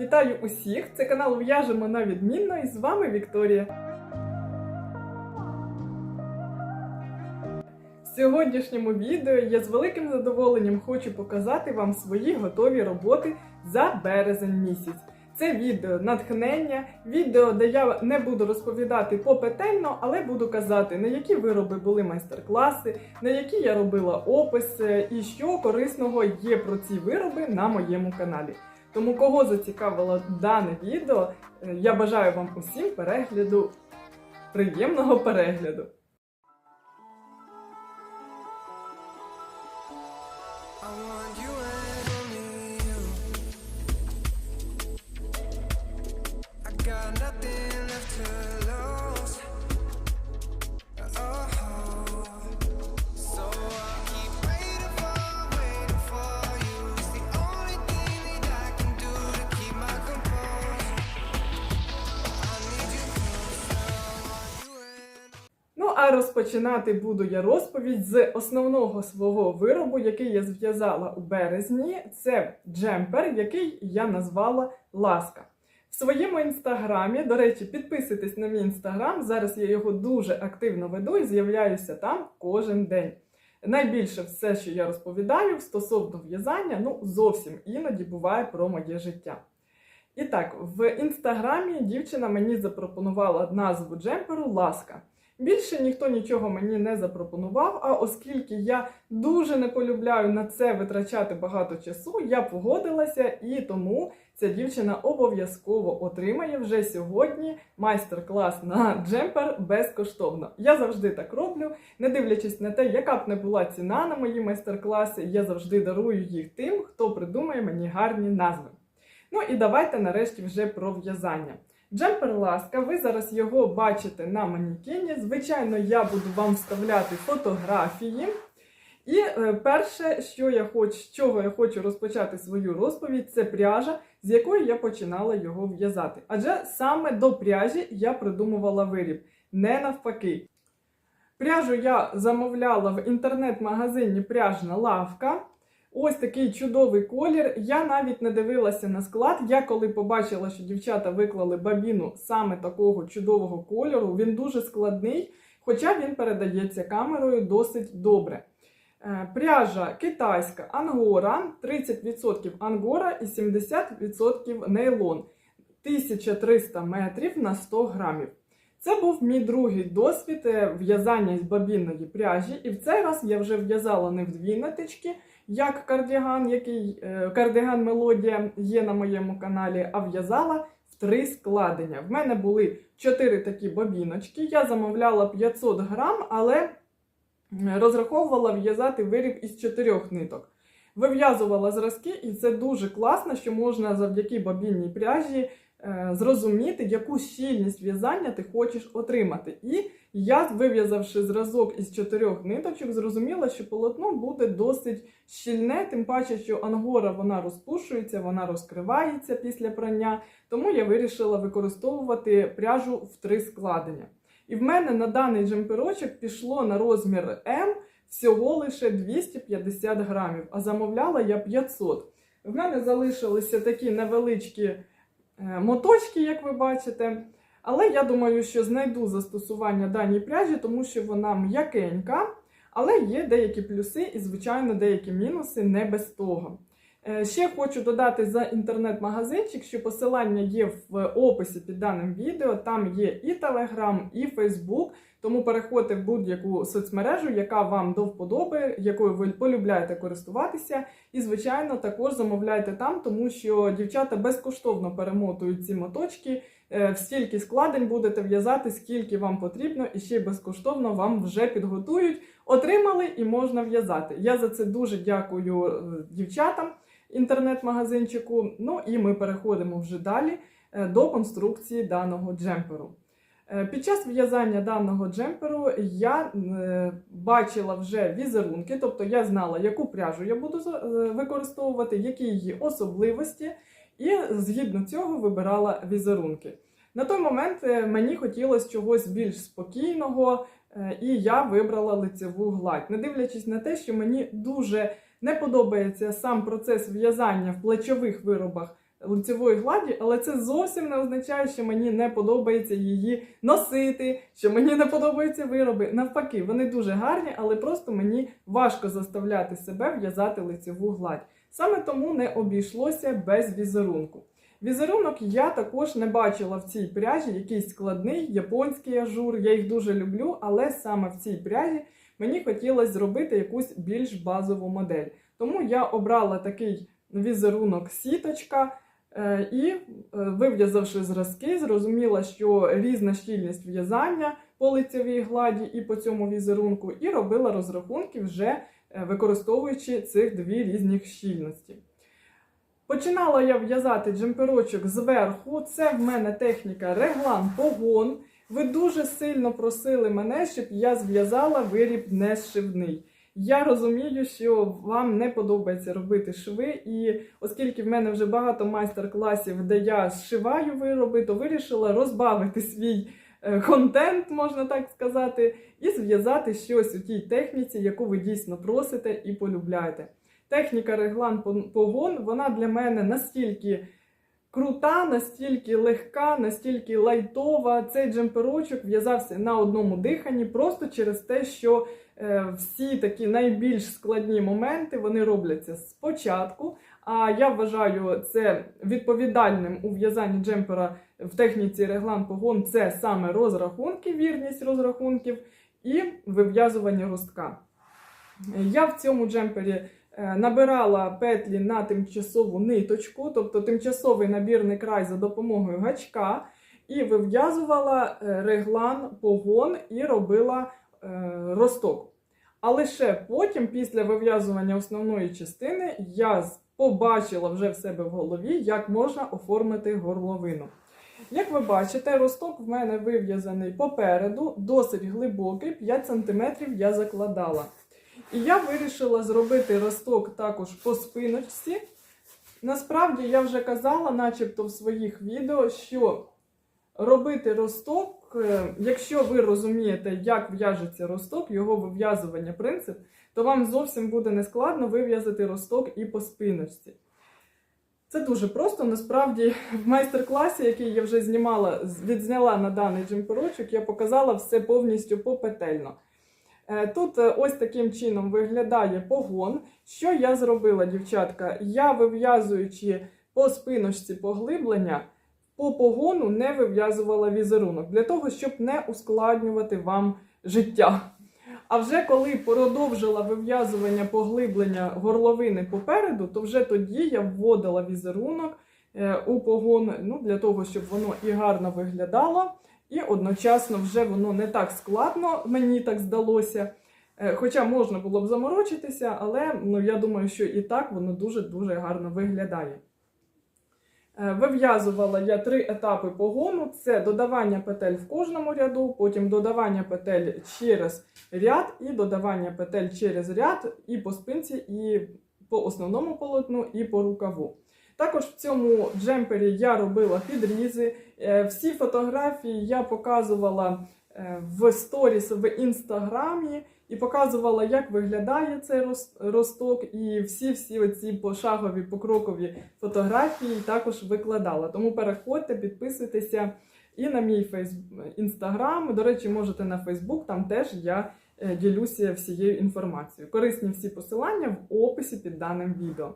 Вітаю усіх! Це канал В'яжемо на відмінно і з вами Вікторія. В сьогоднішньому відео я з великим задоволенням хочу показати вам свої готові роботи за березень місяць. Це відео натхнення, відео, де я не буду розповідати попетельно, але буду казати, на які вироби були майстер-класи, на які я робила описи і що корисного є про ці вироби на моєму каналі. Тому кого зацікавило дане відео, е, я бажаю вам усім перегляду, приємного перегляду. I want you а розпочинати буду я розповідь з основного свого виробу, який я зв'язала у березні. Це джемпер, який я назвала Ласка. В своєму інстаграмі, до речі, підписуйтесь на мій інстаграм. Зараз я його дуже активно веду і з'являюся там кожен день. Найбільше все, що я розповідаю стосовно в'язання, ну зовсім іноді буває про моє життя. І так, в інстаграмі дівчина мені запропонувала назву джемперу Ласка. Більше ніхто нічого мені не запропонував, а оскільки я дуже не полюбляю на це витрачати багато часу, я погодилася і тому ця дівчина обов'язково отримає вже сьогодні майстер-клас на джемпер безкоштовно. Я завжди так роблю, не дивлячись на те, яка б не була ціна на мої майстер-класи, я завжди дарую їх тим, хто придумає мені гарні назви. Ну і давайте нарешті вже про в'язання. Джемпер ласка, ви зараз його бачите на манікені. Звичайно, я буду вам вставляти фотографії. І е, перше, що я хочу, з чого я хочу розпочати свою розповідь, це пряжа, з якої я починала його в'язати. Адже саме до пряжі я придумувала виріб, не навпаки. Пряжу я замовляла в інтернет-магазині Пряжна лавка. Ось такий чудовий колір. Я навіть не дивилася на склад. Я коли побачила, що дівчата виклали бабіну саме такого чудового кольору, він дуже складний, хоча він передається камерою досить добре. Е, Пряжа китайська ангора, 30% ангора і 70% нейлон. 1300 метрів на 100 грамів. Це був мій другий досвід е, в'язання з бабінної пряжі, і в цей раз я вже в'язала не в дві ниточки, як кардіган, який е, кардиган мелодія є на моєму каналі, а в'язала в три складення. В мене були чотири такі бабіночки. Я замовляла 500 грам, але розраховувала в'язати виріб із чотирьох ниток. Вив'язувала зразки, і це дуже класно, що можна завдяки бабінній пряжі зрозуміти, яку щільність в'язання ти хочеш отримати. І я, вив'язавши зразок із чотирьох ниточок, зрозуміла, що полотно буде досить щільне, тим паче, що ангора вона розпушується, вона розкривається після прання. Тому я вирішила використовувати пряжу в три складення. І в мене на даний джемперочок пішло на розмір М всього лише 250 грамів, а замовляла я 500. В мене залишилися такі невеличкі е, моточки, як ви бачите. Але я думаю, що знайду застосування даній пряжі, тому що вона м'якенька, але є деякі плюси і, звичайно, деякі мінуси не без того. Е, Ще хочу додати за інтернет-магазинчик, що посилання є в описі під даним відео. Там є і Телеграм, і Facebook. Тому переходьте в будь-яку соцмережу, яка вам до вподоби, якою ви полюбляєте користуватися. І, звичайно, також замовляйте там, тому що дівчата безкоштовно перемотують ці моточки. Е, стільки складень будете в'язати, скільки вам потрібно, і ще безкоштовно вам вже підготують. Отримали і можна в'язати. Я за це дуже дякую е, дівчатам інтернет-магазинчику. Ну і ми переходимо вже далі е, до конструкції даного джемперу. Е, Під час в'язання даного джемперу я е, бачила вже візерунки, тобто я знала, яку пряжу я буду е, використовувати, які її особливості, і згідно цього вибирала візерунки. На той момент мені хотілося чогось більш спокійного, і я вибрала лицеву гладь, не дивлячись на те, що мені дуже не подобається сам процес в'язання в плечових виробах лицевої гладі, але це зовсім не означає, що мені не подобається її носити, що мені не подобаються вироби. Навпаки, вони дуже гарні, але просто мені важко заставляти себе в'язати лицеву гладь. Саме тому не обійшлося без візерунку. Візерунок я також не бачила в цій пряжі, якийсь складний японський ажур. Я їх дуже люблю, але саме в цій пряжі мені хотілося зробити якусь більш базову модель. Тому я обрала такий візерунок сіточка. Е, І, е, вив'язавши зразки, зрозуміла, що різна щільність в'язання по лицевій гладі і по цьому візерунку, і робила розрахунки вже е, використовуючи цих дві різні щільності. Починала я в'язати джемперочок зверху. Це в мене техніка реглан погон. Ви дуже сильно просили мене, щоб я зв'язала виріб не зшивний. Я розумію, що вам не подобається робити шви, і оскільки в мене вже багато майстер-класів, де я зшиваю вироби, то вирішила розбавити свій е, контент, можна так сказати, і зв'язати щось у тій техніці, яку ви дійсно просите і полюбляєте. Техніка реглан погон, вона для мене настільки крута, настільки легка, настільки лайтова. Цей джемперочок в'язався на одному диханні, просто через те, що е, всі такі найбільш складні моменти вони робляться спочатку. А я вважаю це відповідальним у в'язанні джемпера в техніці реглан погон це саме розрахунки, вірність розрахунків і вив'язування ростка. Я в цьому джемпері набирала петлі на тимчасову ниточку, тобто тимчасовий набірний край за допомогою гачка, і вив'язувала е, реглан погон і робила е, росток. А лише потім, після вив'язування основної частини, я побачила вже в себе в голові, як можна оформити горловину. Як ви бачите, росток в мене вив'язаний попереду, досить глибокий, 5 см я закладала. І я вирішила зробити росток також по спиночці. Насправді я вже казала, начебто в своїх відео, що робити росток, е, якщо ви розумієте, як в'яжеться росток, його вив'язування принцип, то вам зовсім буде нескладно вив'язати росток і по спиночці. Це дуже просто. Насправді, в майстер-класі, який я вже знімала, відзняла на даний джемперочок, я показала все повністю попетельно. Е, Тут е, ось таким чином виглядає погон. Що я зробила, дівчатка? Я вив'язуючи по спиночці поглиблення, по погону не вив'язувала візерунок для того, щоб не ускладнювати вам життя. А вже коли продовжила вив'язування поглиблення горловини попереду, то вже тоді я вводила візерунок е, у погон ну, для того, щоб воно і гарно виглядало, і одночасно вже воно не так складно, мені так здалося. Е, Хоча можна було б заморочитися, але ну, я думаю, що і так воно дуже-дуже гарно виглядає. Е, Вив'язувала я три етапи погону: це додавання петель в кожному ряду, потім додавання петель через ряд і додавання петель через ряд і по спинці, і по основному полотну, і по рукаву. Також в цьому джемпері я робила підрізи. Е, Всі фотографії я показувала е, в сторіс в інстаграмі і показувала, як виглядає цей росток, і всі-всі оці пошагові покрокові фотографії також викладала. Тому переходьте, підписуйтеся і на мій інстаграм. До речі, можете на Фейсбук, там теж я е, ділюся всією інформацією. Корисні всі посилання в описі під даним відео.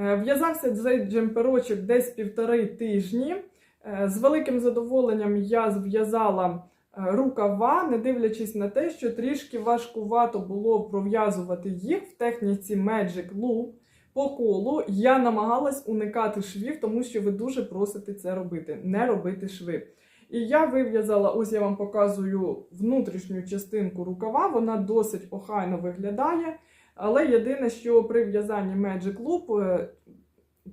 Е, В'язався цей джемперочок десь півтори тижні. Е, З великим задоволенням я зв'язала е, рукава, не дивлячись на те, що трішки важкувато було пров'язувати їх в техніці Magic Loop по колу. Я намагалась уникати швів, тому що ви дуже просите це робити, не робити шви. І я вив'язала, ось я вам показую внутрішню частинку рукава, вона досить охайно виглядає. Але єдине, що при в'язанні Magic Loop е,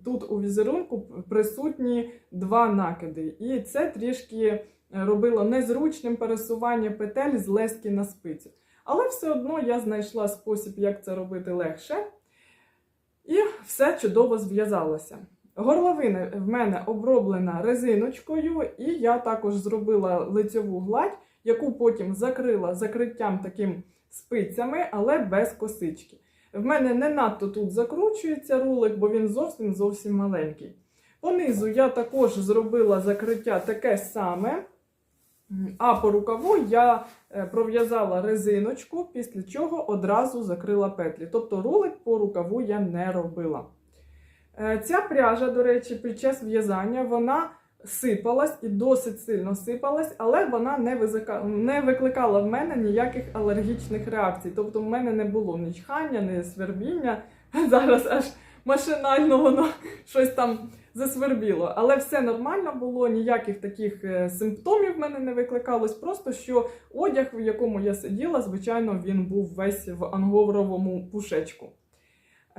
тут у візерунку присутні два накиди. І це трішки е, робило незручним пересування петель з лески на спицю. Але все одно я знайшла спосіб, як це робити легше. І все чудово зв'язалося. Горловина в мене оброблена резиночкою, і я також зробила лицьову гладь, яку потім закрила закриттям таким спицями, але без косички. В мене не надто тут закручується рулик, бо він зовсім зовсім маленький. Понизу я також зробила закриття таке саме. А по рукаву я е, пров'язала резиночку, після чого одразу закрила петлі. Тобто рулик по рукаву я не робила. Е, Ця пряжа, до речі, під час в'язання вона сипалась і досить сильно сипалась, але вона не, визика... не викликала в мене ніяких алергічних реакцій. Тобто в мене не було ні чхання, ні свербіння. Зараз аж машинально воно щось там засвербіло. Але все нормально було, ніяких таких е, симптомів в мене не викликалось. Просто що одяг, в якому я сиділа, звичайно, він був весь в анговровому пушечку.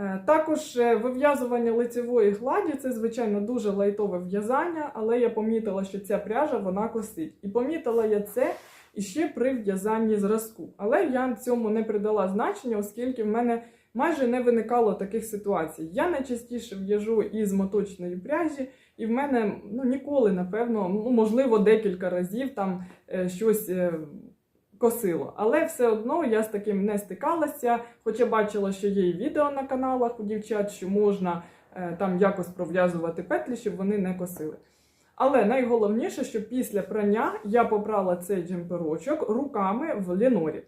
Е, Також е, вив'язування лицевої гладі це, звичайно, дуже лайтове в'язання, але я помітила, що ця пряжа вона косить. І помітила я це іще при в'язанні зразку. Але я цьому не придала значення, оскільки в мене майже не виникало таких ситуацій. Я найчастіше в'яжу із моточної пряжі, і в мене ну, ніколи, напевно, ну, можливо, декілька разів там е, щось. Косило, але все одно я з таким не стикалася, хоча бачила, що є і відео на каналах у дівчат, що можна е, там якось пров'язувати петлі, щоб вони не косили. Але найголовніше, що після прання я попрала цей джемперочок руками в лінорі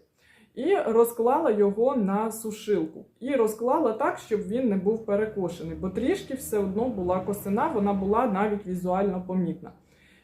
і розклала його на сушилку. І розклала так, щоб він не був перекошений, бо трішки все одно була косина, вона була навіть візуально помітна.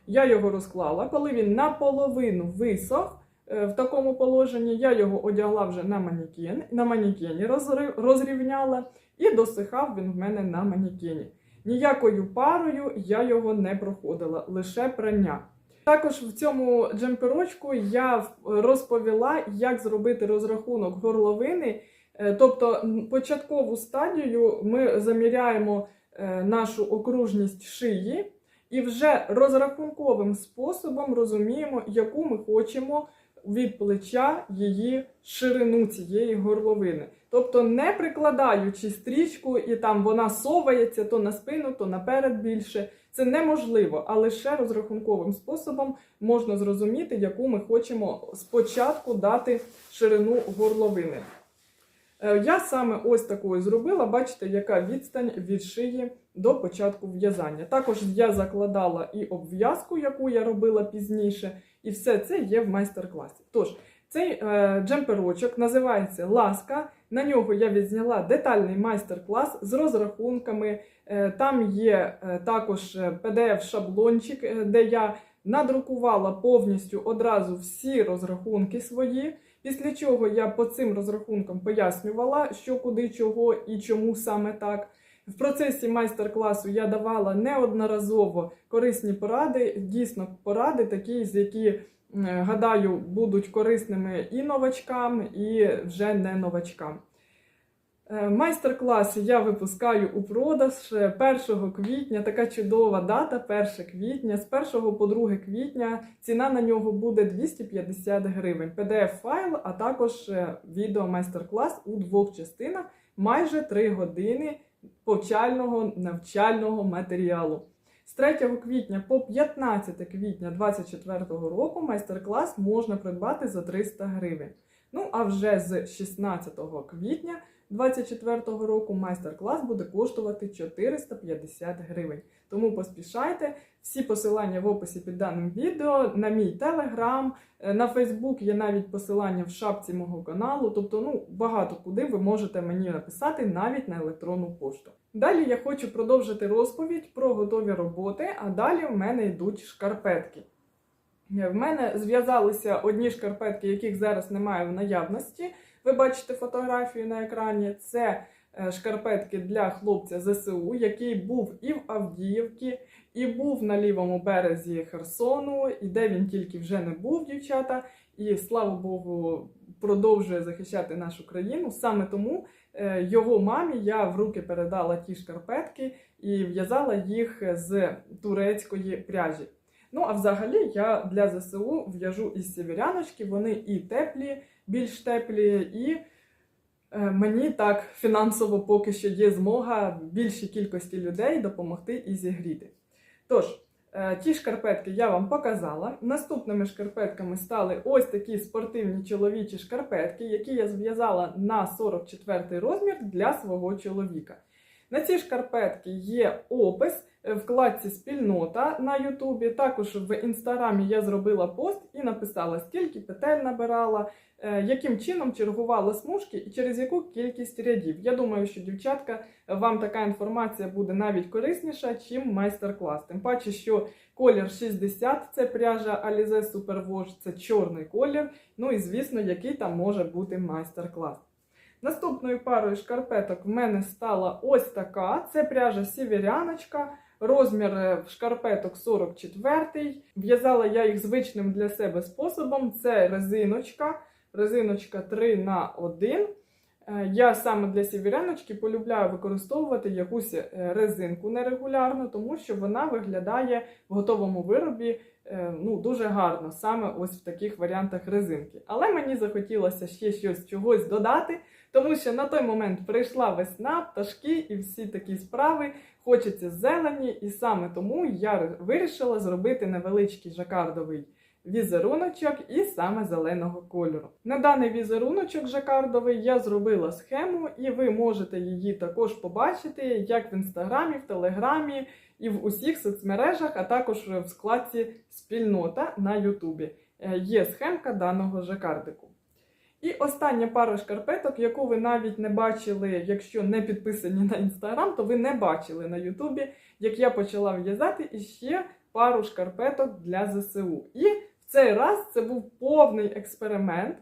Я його розклала, коли він наполовину висох. Е, В такому положенні я його одягла вже на манекен, на манекені розри- розрівняла, і досихав він в мене на манекені. Ніякою парою я його не проходила, лише прання. Також в цьому джемперочку я розповіла, як зробити розрахунок горловини. Е, Тобто початкову стадію ми заміряємо е, нашу окружність шиї і вже розрахунковим способом розуміємо, яку ми хочемо від плеча її ширину цієї горловини. Тобто, не прикладаючи стрічку, і там вона совається то на спину, то наперед більше. Це неможливо, а лише розрахунковим способом можна зрозуміти, яку ми хочемо спочатку дати ширину горловини. Е, Я саме ось такою зробила. Бачите, яка відстань від шиї до початку в'язання. Також я закладала і обв'язку, яку я робила пізніше, і все це є в майстер-класі. Тож, цей е, джемперочок називається Ласка. На нього я відзняла детальний майстер-клас з розрахунками. Е, Там є також PDF-шаблончик, де я надрукувала повністю одразу всі розрахунки свої. Після чого я по цим розрахункам пояснювала, що куди, чого і чому саме так. В процесі майстер-класу я давала неодноразово корисні поради, дійсно поради, такі, з які, е, гадаю, будуть корисними і новачкам, і вже не новачкам. Е, Майстер-клас я випускаю у продаж е, 1 квітня. Така чудова дата, 1 квітня. З 1 по 2 квітня ціна на нього буде 250 гривень. PDF-файл, а також е, відео майстер-клас у двох частинах, майже 3 години повчального навчального матеріалу. З 3 квітня по 15 квітня 2024 року майстер-клас можна придбати за 300 гривень. Ну а вже з 16 квітня 2024 року майстер-клас буде коштувати 450 гривень. Тому поспішайте. Всі посилання в описі під даним відео, на мій телеграм, е, на Фейсбук є навіть посилання в шапці мого каналу. Тобто, ну багато куди ви можете мені написати навіть на електронну пошту. Далі я хочу продовжити розповідь про готові роботи, а далі в мене йдуть шкарпетки. Е, В мене зв'язалися одні шкарпетки, яких зараз немає в наявності. Ви бачите фотографію на екрані. Це е, шкарпетки для хлопця ЗСУ, який був і в Авдіївці, і був на лівому березі Херсону, і де він тільки вже не був, дівчата. І слава Богу, продовжує захищати нашу країну. Саме тому е, його мамі я в руки передала ті шкарпетки і в'язала їх з турецької пряжі. Ну, а взагалі я для ЗСУ в'яжу із сєвєряночки, вони і теплі, більш теплі, і е, мені так фінансово поки що є змога більшій кількості людей допомогти і зігріти. Тож, е, ті шкарпетки я вам показала. Наступними шкарпетками стали ось такі спортивні чоловічі шкарпетки, які я зв'язала на 44 розмір для свого чоловіка. На ці шкарпетки є опис. Вкладці спільнота на Ютубі. Також в інстаграмі я зробила пост і написала, скільки петель набирала, е, яким чином чергувала смужки і через яку кількість рядів. Я думаю, що дівчатка вам така інформація буде навіть корисніша, чим майстер-клас. Тим паче, що колір 60 це пряжа Alize Superwash, це чорний колір. Ну і звісно, який там може бути майстер-клас. Наступною парою шкарпеток в мене стала ось така. Це пряжа сіверяночка. Розмір е, шкарпеток 44. В'язала я їх звичним для себе способом. Це резиночка, резиночка 3 на 1. Е, Я саме для сіверяночки полюбляю використовувати якусь е, резинку нерегулярно, тому що вона виглядає в готовому виробі ну, дуже гарно, саме ось в таких варіантах резинки. Але мені захотілося ще щось чогось додати, тому що на той момент прийшла весна, пташки і всі такі справи. Хочеться зелені, і саме тому я вирішила зробити невеличкий жакардовий візеруночок і саме зеленого кольору. На даний візеруночок жакардовий я зробила схему, і ви можете її також побачити як в інстаграмі, в телеграмі і в усіх соцмережах, а також в складці спільнота на Ютубі. Е, Є схемка даного жакардику. І остання пара шкарпеток, яку ви навіть не бачили, якщо не підписані на інстаграм, то ви не бачили на Ютубі, як я почала в'язати іще пару шкарпеток для ЗСУ. І в цей раз це був повний експеримент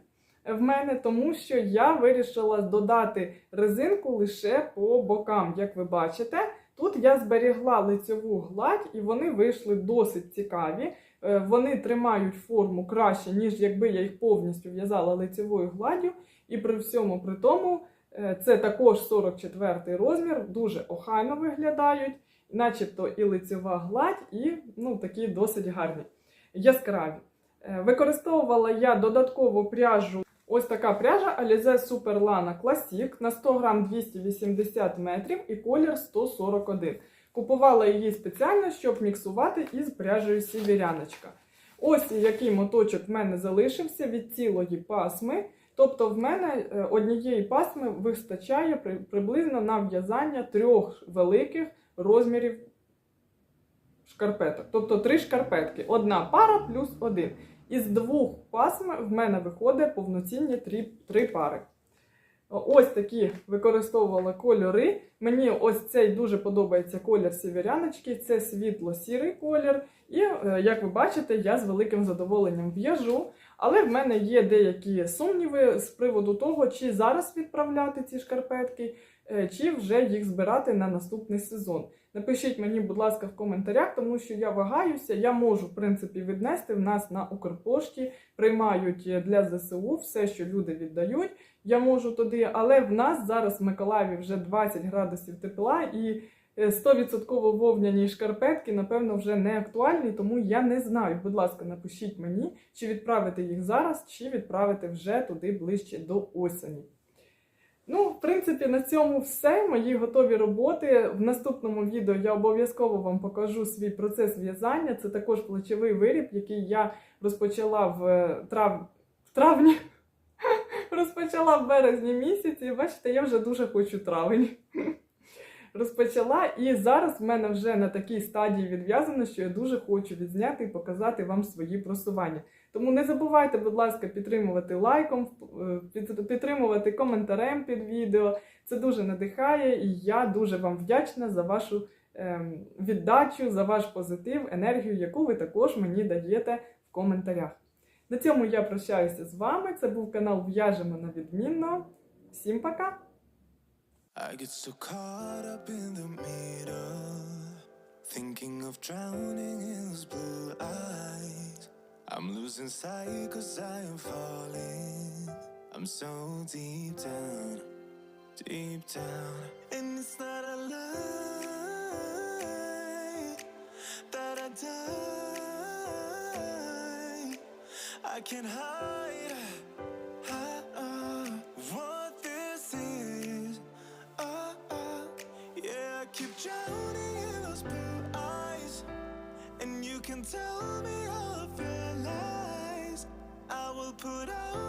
в мене, тому що я вирішила додати резинку лише по бокам. Як ви бачите, тут я зберігла лицьову гладь, і вони вийшли досить цікаві. Е, Вони тримають форму краще, ніж якби я їх повністю в'язала лицевою гладдю. І при всьому при тому, е, це також 44 розмір, дуже охайно виглядають, начебто і лицева гладь, і ну, такі досить гарні, яскраві. Е, Використовувала я додаткову пряжу. Ось така пряжа Alize Super Lana Classic на 100 грам 280 метрів і колір 141. Купувала її спеціально, щоб міксувати із пряжею сіверяночка. Ось який моточок в мене залишився від цілої пасми. Тобто в мене е, однієї пасми вистачає приблизно на в'язання трьох великих розмірів шкарпеток. Тобто три шкарпетки. Одна пара плюс один. Із двох пасм в мене виходить повноцінні три, три пари. Ось такі використовувала кольори. Мені ось цей дуже подобається колір сіверяночки, це світло-сірий колір. І, е, як ви бачите, я з великим задоволенням в'яжу. Але в мене є деякі сумніви з приводу того, чи зараз відправляти ці шкарпетки, е, чи вже їх збирати на наступний сезон. Напишіть мені, будь ласка, в коментарях, тому що я вагаюся. Я можу, в принципі, віднести в нас на Укрпошті, приймають е, для ЗСУ все, що люди віддають. Я можу туди, але в нас зараз в Миколаєві вже 20 градусів тепла і е, 100% вовняні шкарпетки, напевно, вже не актуальні, тому я не знаю. Будь ласка, напишіть мені, чи відправити їх зараз, чи відправити вже туди ближче до осені. Ну, в принципі, на цьому все. Мої готові роботи. В наступному відео я обов'язково вам покажу свій процес в'язання. Це також плечовий виріб, який я розпочала в, е, трав... в травні. Розпочала в березні місяці. Бачите, я вже дуже хочу травень. Розпочала, і зараз в мене вже на такій стадії відв'язано, що я дуже хочу відзняти і показати вам свої просування. Тому не забувайте, будь ласка, підтримувати лайком, е, підтримувати коментарем під відео. Це дуже надихає, і я дуже вам вдячна за вашу ем, віддачу, за ваш позитив, енергію, яку ви також мені даєте в коментарях. На цьому я прощаюся з вами. Це був канал В'яжемо на відмінно. Всім пока! Thinking of drowning in those blue eyes. I'm losing sight cause I am falling. I'm so deep down, deep down. And it's not a lie that I die. I can't hide, put out